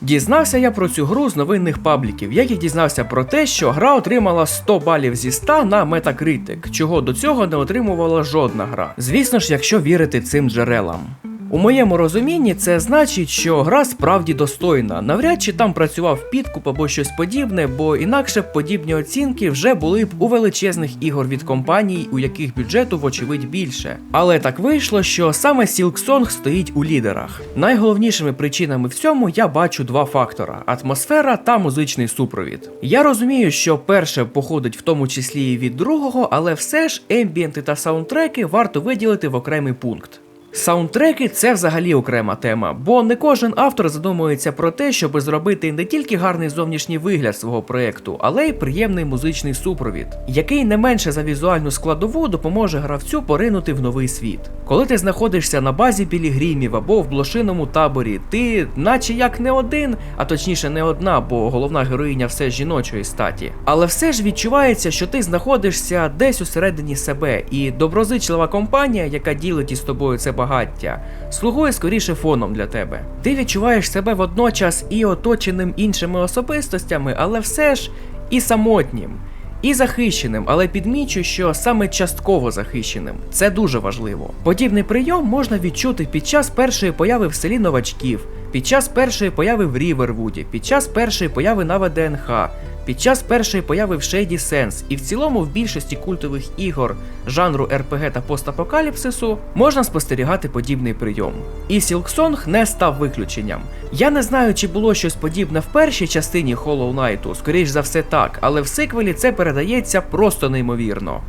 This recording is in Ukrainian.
Дізнався я про цю гру з новинних пабліків, як і дізнався про те, що гра отримала 100 балів зі 100 на Metacritic, чого до цього не отримувала жодна гра. Звісно ж, якщо вірити цим джерелам. У моєму розумінні це значить, що гра справді достойна. Навряд чи там працював підкуп або щось подібне, бо інакше подібні оцінки вже були б у величезних ігор від компаній, у яких бюджету вочевидь більше. Але так вийшло, що саме Silksong стоїть у лідерах. Найголовнішими причинами в цьому я бачу два фактора: атмосфера та музичний супровід. Я розумію, що перше походить в тому числі і від другого, але все ж ембієнти та саундтреки варто виділити в окремий пункт. Саундтреки це взагалі окрема тема, бо не кожен автор задумується про те, щоб зробити не тільки гарний зовнішній вигляд свого проєкту, але й приємний музичний супровід, який не менше за візуальну складову допоможе гравцю поринути в новий світ. Коли ти знаходишся на базі пілігримів або в блошиному таборі, ти, наче як не один, а точніше не одна, бо головна героїня все жіночої статі. Але все ж відчувається, що ти знаходишся десь усередині себе, і доброзичлива компанія, яка ділить із тобою це багаття, слугує скоріше фоном для тебе. Ти відчуваєш себе водночас і оточеним іншими особистостями, але все ж і самотнім. І захищеним, але підмічу, що саме частково захищеним. Це дуже важливо. Подібний прийом можна відчути під час першої появи в селі новачків, під час першої появи в Рівервуді, під час першої появи на ВДНХ, під час першої появи в Shady Sense і в цілому в більшості культових ігор жанру РПГ та постапокаліпсису можна спостерігати подібний прийом. І Silksong не став виключенням. Я не знаю, чи було щось подібне в першій частині Hollow Knight, скоріш за все так, але в сиквелі це передається просто неймовірно.